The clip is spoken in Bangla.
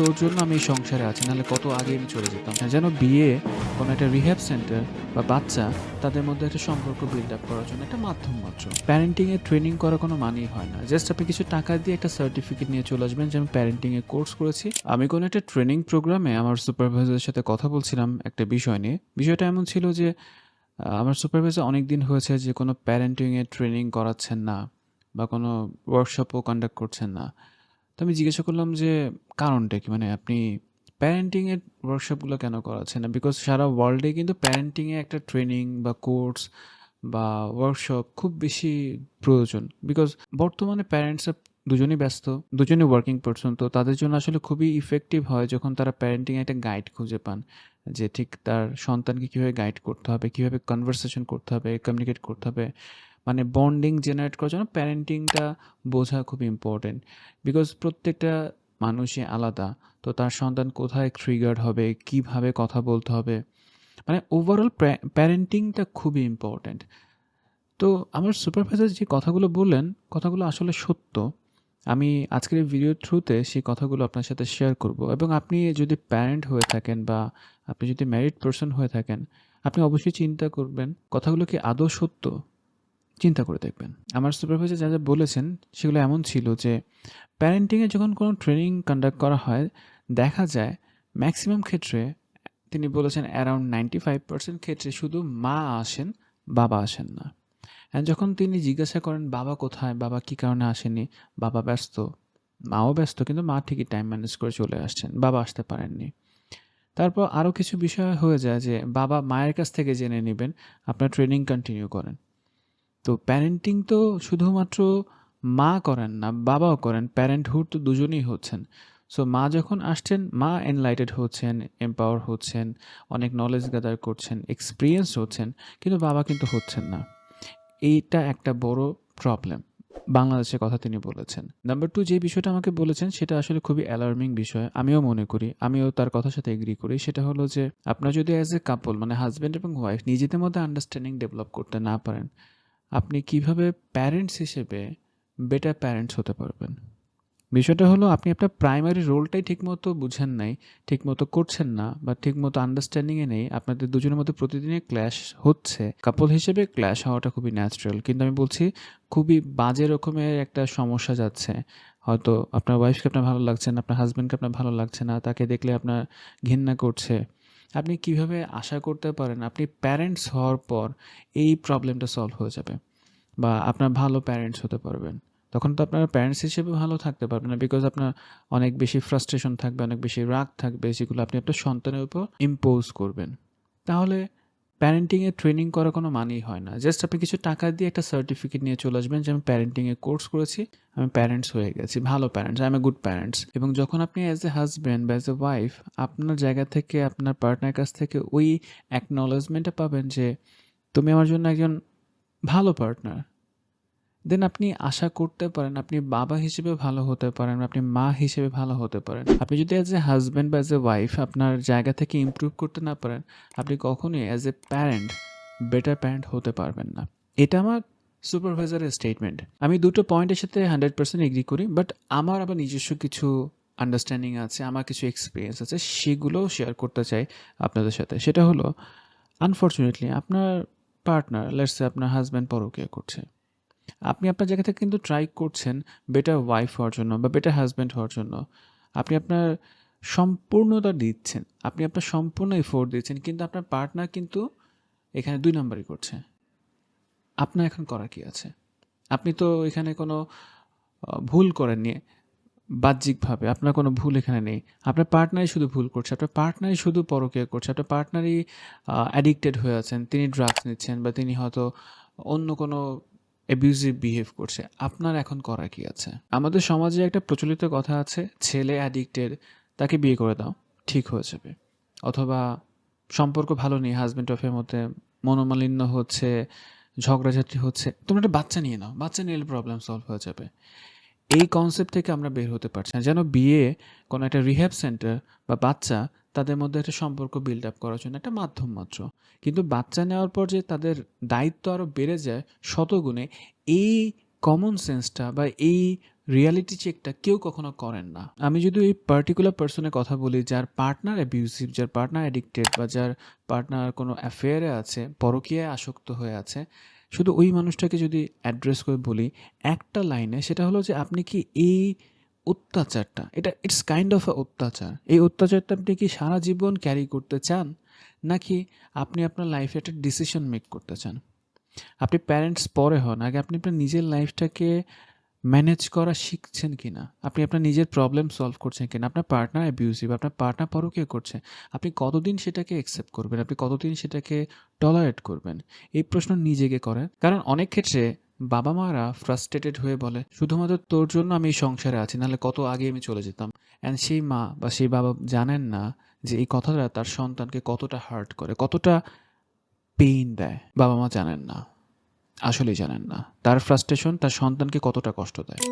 তোর জন্য আমি এই সংসারে আছি, নাহলে কত আগে আমি চলে যেতাম। যেন বিয়ে কোনো একটা রিহ্যাব সেন্টার বা বাচ্চা তাদের মধ্যে একটা সম্পর্ক বিল্ড আপ করার জন্য একটা মাধ্যম মাত্র। প্যারেন্টিং এর ট্রেনিং করার কোনো মানেই হয় না। জাস্ট আপনি কিছু টাকা দিয়ে একটা সার্টিফিকেট নিয়ে চলে আসবেন যে আমি প্যারেন্টিং এর কোর্স করেছি। আমি কোনো একটা ট্রেনিং প্রোগ্রামে আমার সুপারভাইজারের সাথে কথা বলছিলাম একটা বিষয় নিয়ে। বিষয়টা এমন ছিল যে আমার সুপারভাইজার অনেক দিন হয়েছে যে কোনো প্যারেন্টিং এর ট্রেনিং করাচ্ছেন না বা কোনো ওয়ার্কশপও কন্ডাক্ট করছেন না। তো আমি জিজ্ঞাসা করলাম যে, কারণটা কি? মানে আপনি প্যারেন্টিংয়ের ওয়ার্কশপগুলো কেন করাচ্ছেন? না বিকজ সারা ওয়ার্ল্ডে কিন্তু প্যারেন্টিংয়ে একটা ট্রেনিং বা কোর্স বা ওয়ার্কশপ খুব বেশি প্রয়োজন। বিকজ বর্তমানে প্যারেন্টসরা দুজনেই ব্যস্ত, দুজনেই ওয়ার্কিং পারসন তো তাদের জন্য আসলে খুবই ইফেক্টিভ হয় যখন তারা প্যারেন্টিং একটা গাইড খুঁজে পান, যে ঠিক তার সন্তানকে কীভাবে গাইড করতে হবে, কীভাবে কনভারসেশন করতে হবে কমিউনিকেট করতে হবে। মানে বন্ডিং জেনারেট করার জন্য প্যারেন্টিংটা বোঝা খুব ইম্পর্টেন্ট বিকজ প্রত্যেকটা মানুষই আলাদা, তো তার সন্তান কোথায় ট্রিগার্ড হবে, কীভাবে কথা বলতে হবে? মানে ওভারঅল প্যারেন্টিংটা খুবই ইম্পর্ট্যান্ট তো আমার সুপারভাইজার যে কথাগুলো বললেন, কথাগুলো আসলে সত্য। আমি আজকের এই ভিডিওর থ্রুতে সেই কথাগুলো আপনার সাথে শেয়ার করব। এবং আপনি যদি প্যারেন্ট হয়ে থাকেন বা আপনি যদি ম্যারিড পারসন হয়ে থাকেন, আপনি অবশ্যই চিন্তা করবেন, কথাগুলো কি আদৌ সত্য? চিন্তা করে দেখবেন। আমার সুপারভাইজার যা যা বলেছেন, সেগুলো এমন ছিল যে প্যারেন্টিংয়ে যখন কোনো ট্রেনিং কন্ডাক্ট করা হয়, দেখা যায় ম্যাক্সিমাম ক্ষেত্রে তিনি বলেছেন অ্যারাউন্ড নাইনটি ফাইভ পার্সেন্ট ক্ষেত্রে শুধু মা আসেন, বাবা আসেন না। অ্যান্ড যখন তিনি জিজ্ঞাসা করেন, বাবা কোথায়? বাবা কী কারণে আসেনি বাবা ব্যস্ত? মাও ব্যস্ত, কিন্তু মা ঠিকই টাইম ম্যানেজ করে চলে আসছেন, বাবা আসতে পারেননি। তারপর আরও কিছু বিষয় হয়ে যায় যে, বাবা মায়ের কাছ থেকে জেনে নেবেন, আপনার ট্রেনিং কন্টিনিউ করেন। তো প্যারেন্টিং তো শুধুমাত্র মা করেন না, বাবাও করেন। প্যারেন্টহুড তো দুজনেই হচ্ছেন। সো মা যখন আসছেন, মা এনলাইটেড হচ্ছেন এম্পাওয়ার হচ্ছেন, অনেক নলেজ গ্যাদার করছেন এক্সপিরিয়েন্স হচ্ছেন, কিন্তু বাবা কিন্তু হচ্ছেন না। এইটা একটা বড় প্রবলেম বাংলাদেশের কথা তিনি বলেছেন। নাম্বার টু যে বিষয়টা আমাকে বলেছেন, সেটা আসলে খুবই অ্যালার্মিং বিষয়, আমিও মনে করি, আমিও তার কথার সাথে এগ্রি করি। সেটা হলো যে, আপনার যদি অ্যাজ এ কাপল মানে হাজব্যান্ড এবং ওয়াইফ নিজেদের মধ্যে আন্ডারস্ট্যান্ডিং ডেভেলপ করতে না পারেন আপনি কীভাবে প্যারেন্টস হিসেবে বেটার প্যারেন্টস হতে পারবেন? বিষয়টা হলো, আপনি আপনার প্রাইমারি রোলটাই ঠিকমতো বুঝেন নাই, ঠিকমতো করছেন না, বা ঠিকমতো আন্ডারস্ট্যান্ডিংয়ে নেই, আপনাদের দুজনের মধ্যে প্রতিদিনই ক্ল্যাশ হচ্ছে। কাপল হিসেবে ক্ল্যাশ হওয়াটা খুবই ন্যাচারাল কিন্তু আমি বলছি, খুবই বাজে রকমের একটা সমস্যা যাচ্ছে। হয়তো আপনার ওয়াইফকে আপনার ভালো লাগছে না, আপনার হাজব্যান্ডকে আপনার ভালো লাগছে না, তাকে দেখলে আপনার ঘৃণা করছে। আপনি কীভাবে আশা করতে পারেন আপনি প্যারেন্টস হওয়ার পর এই প্রবলেমটা সলভ হয়ে যাবে বা আপনার ভালো প্যারেন্টস হতে পারবেন। তখন তো আপনার প্যারেন্টস হিসেবে ভালো থাকতে পারবেন না বিকজ আপনার অনেক বেশি ফ্রাস্ট্রেশন থাকবে, অনেক বেশি রাগ থাকবে যেগুলো আপনি আপনার সন্তানের উপর ইম্পোজ করবেন। তাহলে প্যারেন্টিংয়ে ট্রেনিং করা কোনো মানেই হয় না। জাস্ট আপনি কিছু টাকা দিয়ে একটা সার্টিফিকেট নিয়ে চলে আসবেন যে, আমি প্যারেন্টিংয়ে কোর্স করেছি, আমি প্যারেন্টস হয়ে গেছি, ভালো parents I am a good parents এবং যখন আপনি অ্যাজ এ হাজব্যান্ড বা অ্যাজ এ ওয়াইফ আপনার জায়গা থেকে, আপনার পার্টনার কাছ থেকে ওই অ্যাকনলেজমেন্টটা পাবেন যে, তুমি আমার জন্য একজন ভালো পার্টনার দেন আপনি আশা করতে পারেন আপনি বাবা হিসেবে ভালো হতে পারেন, আপনি মা হিসেবে ভালো হতে পারেন। আপনি যদি অ্যাজ এ হাজব্যান্ড বা অ্যাজ এ ওয়াইফ আপনার জায়গা থেকে ইমপ্রুভ করতে না পারেন, আপনি কখনোই as a parent better parent হতে পারবেন না। এটা আমার সুপারভাইজারের স্টেটমেন্ট আমি দুটো পয়েন্টের সাথে হান্ড্রেড পার্সেন্ট এগ্রি করি বাট আমার আবার নিজস্ব কিছু আন্ডারস্ট্যান্ডিং আছে, আমার কিছু এক্সপিরিয়েন্স আছে, সেগুলোও শেয়ার করতে চাই আপনাদের সাথে। সেটা হলো আনফর্চুনেটলি আপনার পার্টনার লেটসে আপনার হাজব্যান্ড পরকিয়া করছে। আপনি আপনার জায়গা থেকে কিন্তু ট্রাই করছেন বেটার ওয়াইফ হওয়ার জন্য বা বেটার হাজব্যান্ড হওয়ার জন্য। আপনি আপনার সম্পূর্ণতা দিচ্ছেন, আপনি আপনার সম্পূর্ণ এফোর্ট দিচ্ছেন, কিন্তু আপনার পার্টনার কিন্তু এখানে দুই নম্বরই করছে। আপনার এখন করা কি আছে? আপনি তো এখানে কোনো ভুল করেননি বাহ্যিকভাবে, আপনার কোনো ভুল এখানে নেই। আপনার পার্টনারই শুধু ভুল করছে, আপনার পার্টনারই শুধু পরকীয়া করছে, আপনার পার্টনারই অ্যাডিক্টেড হয়ে আছেন, তিনি ড্রাগস নিচ্ছেন বা তিনি হয়তো অন্য কোনো অ্যাবিউজিভ বিহেভ করছে। আপনার এখন করার কি আছে? আমাদের সমাজে একটা প্রচলিত কথা আছে, ছেলে অ্যাডিক্টেড তাকে বিয়ে করে দাও, ঠিক হয়ে যাবে। অথবা সম্পর্ক ভালো নেই হাজব্যান্ড ওয়াইফের মধ্যে মনোমালিন্য হচ্ছে, ঝগড়াঝাটি হচ্ছে, তোমরা একটা বাচ্চা নিয়ে নাও, বাচ্চা নিলে প্রবলেম সলভ হয়ে যাবে। এই কনসেপ্ট থেকে আমরা বের হতে পারছি না। যেন বিয়ে কোনো একটা রিহ্যাব সেন্টার বা বাচ্চা তাদের মধ্যে একটা সম্পর্ক বিল্ড আপ করার জন্য একটা মাধ্যম মাত্র। কিন্তু বাচ্চা নেওয়ার পর যে তাদের দায়িত্ব আরও বেড়ে যায় শতগুণে, এই কমন সেন্সটা বা এই রিয়ালিটি চেকটা কেউ কখনো করেন না। আমি যদি এই পার্টিকুলার পার্সনের কথা বলি, যার পার্টনার অ্যাবিউসিভ যার পার্টনার অ্যাডিক্টেড বা যার পার্টনার কোনো অ্যাফেয়ারে আছে, পরকীয়ায় আসক্ত হয়ে আছে, শুধু ওই মানুষটাকে যদি অ্যাড্রেস করে বলি, একটা লাইনে সেটা হলো যে আপনি কি এই অত্যাচারটা, এটা ইটস কাইন্ড অফ আ অত্যাচার। এই অত্যাচারটা আপনি কি সারা জীবন ক্যারি করতে চান? নাকি আপনি আপনার লাইফে একটা ডিসিশন মেক করতে চান? আপনি প্যারেন্টস পরে হন, আগে আপনি আপনার নিজের লাইফটাকে ম্যানেজ করা শিখছেন কি না আপনি আপনার নিজের প্রবলেম সলভ করছেন কিনা? আপনার পার্টনার অ্যাবিউসিভ আপনার পার্টনার পরকীয় করছে। আপনি কতদিন সেটাকে অ্যাকসেপ্ট করবেন? আপনি কতদিন সেটাকে টলারেট করবেন? এই প্রশ্ন নিজেকে করেন। কারণ অনেক ক্ষেত্রে বাবা মারা ফ্রাস্ট্রেটেড হয়ে বলে, শুধুমাত্র তোর জন্য আমি এই সংসারে আছি, নাহলে কত আগে আমি চলে যেতাম। অ্যান্ড সেই মা বা সেই বাবা জানেন না যে এই কথাটা তার সন্তানকে কতটা হার্ট করে, কতটা পেইন দেয়। বাবা মা জানেন না, আসলেই জানেন না। তার ফ্রাস্ট্রেশন তার সন্তানকে কতটা কষ্ট দেয়।